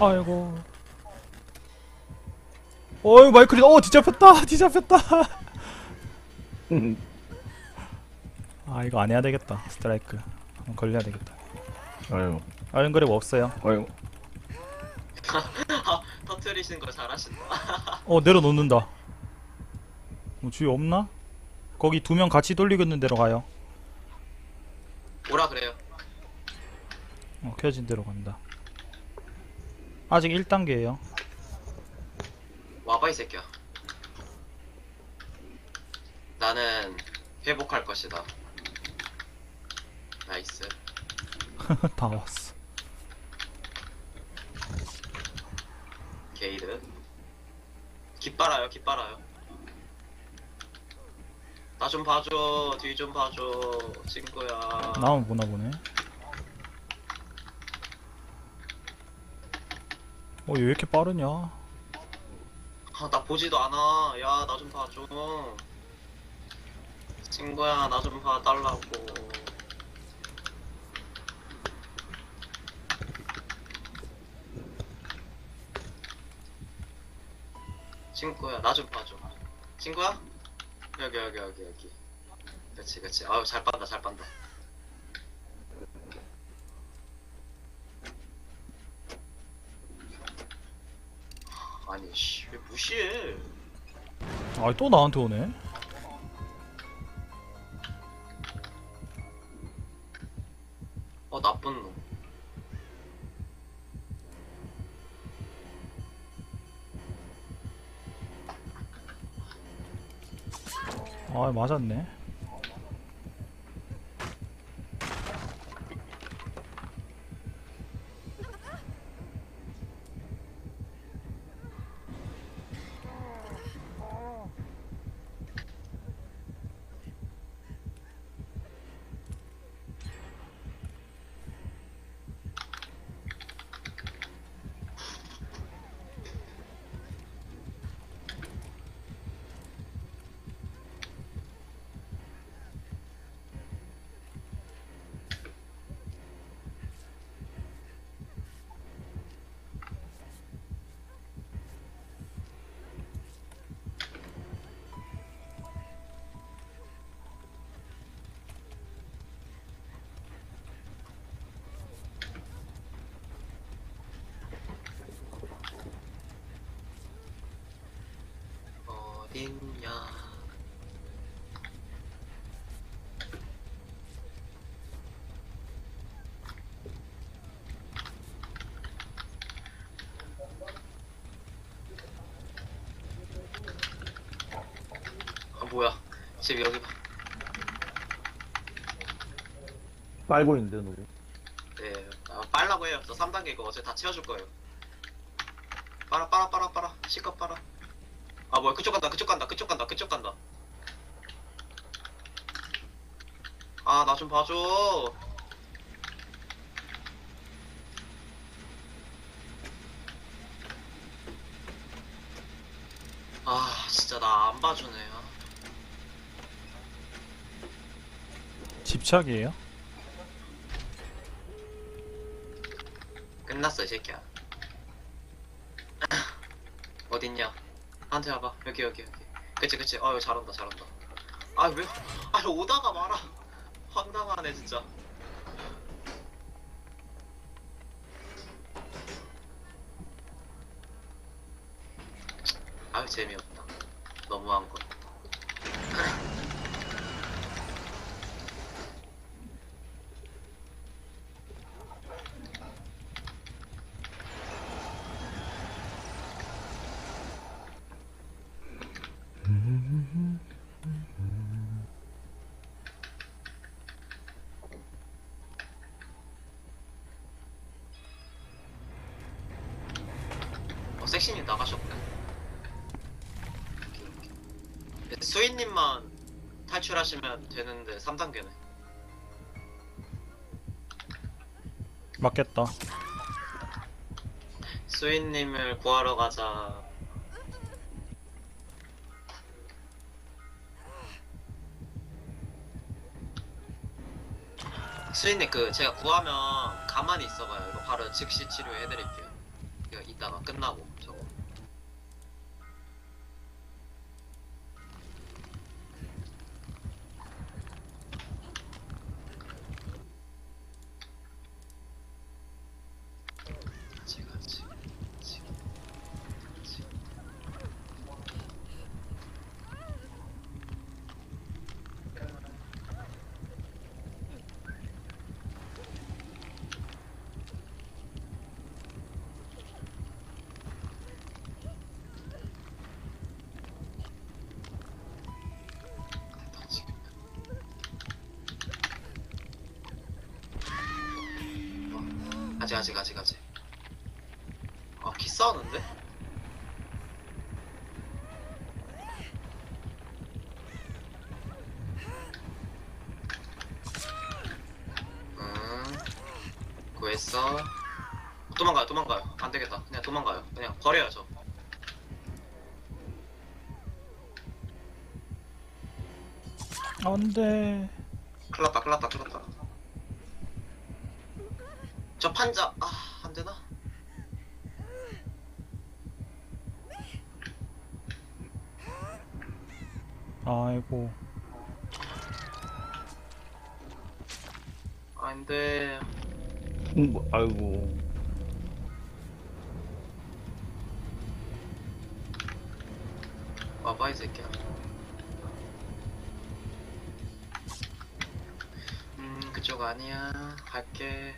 아이고. 어이 마이클이 어 뒤잡혔다 뒤잡혔다. 아 이거 안 해야 되겠다 스트라이크 한번 걸려야 되겠다. 아유, 아연 그랩 없어요. 아유. 아, 터트리시는 거 잘하신다. 어 내려놓는다. 뭐 주위 없나? 거기 두 명 같이 돌리고 있는 데로 가요. 오라 그래요. 어 켜진 데로 간다. 아직 1단계에요. 와봐 이 새끼야. 나는 회복할 것이다. 나이스. 다 왔어. 게이드. 깃발아요, 깃발아요. 나 좀 봐줘, 뒤 좀 봐줘, 친구야. 나만 보나 보네. 어, 얘 왜 이렇게 빠르냐? 아, 나 보지도 않아. 야, 나 좀 봐줘. 친구야, 나 좀 봐달라고. 친구야, 나 좀 봐줘. 친구야? 여기, 여기, 여기, 여기. 그치, 그치. 아유, 잘 빤다, 잘 빤다. 아니, 씨, 왜 무시해? 아, 또 나한테 오네. 어 나쁜 놈. 아, 맞았네. 어딨냐? 아 뭐야? 집 여기 봐. 빨고 있는데, 누구? 네, 아, 빨라고 해요. 저 3단계 이거 어제 다 채워줄 거예요. 빨아, 빨아, 빨아, 빨아. 실컷 빨아. 아, 뭐야. 그쪽 간다, 그쪽 간다, 그쪽 간다, 그쪽 간다. 아, 나 좀 봐줘. 아, 진짜 나 안 봐주네요. 집착이에요? 끝났어, 이 새끼야. 어딨냐? 한테 와봐. 여기, 여기, 여기. 그치, 그치. 어유 잘한다, 잘한다. 아, 왜? 아, 오다가 말아. 황당하네, 진짜. 아유, 재미없다. 너무한 거. 어, 섹시님 나가셨네. 수인님만 탈출하시면 되는데 3단계네. 맞겠다. 수인님을 구하러 가자. 수인님 그 제가 구하면 가만히 있어봐요. 이거 바로 즉시 치료해드릴게요. 이따가 끝나고 저거 같이 같이 같이 같이 됐다, 지금. 어, 아직 아직 아직 아직 아키 싸우는데? 음 구했어. 도망가요 도망가요. 안되겠다. 그냥 도망가요. 그냥 버려요 저 안돼. 클났다 클났다 클났다 저 판자 아 안되나? 아이고. 안돼. 음, 뭐, 아이고. 와봐 이 새끼야. 음 그쪽 아니야. 갈게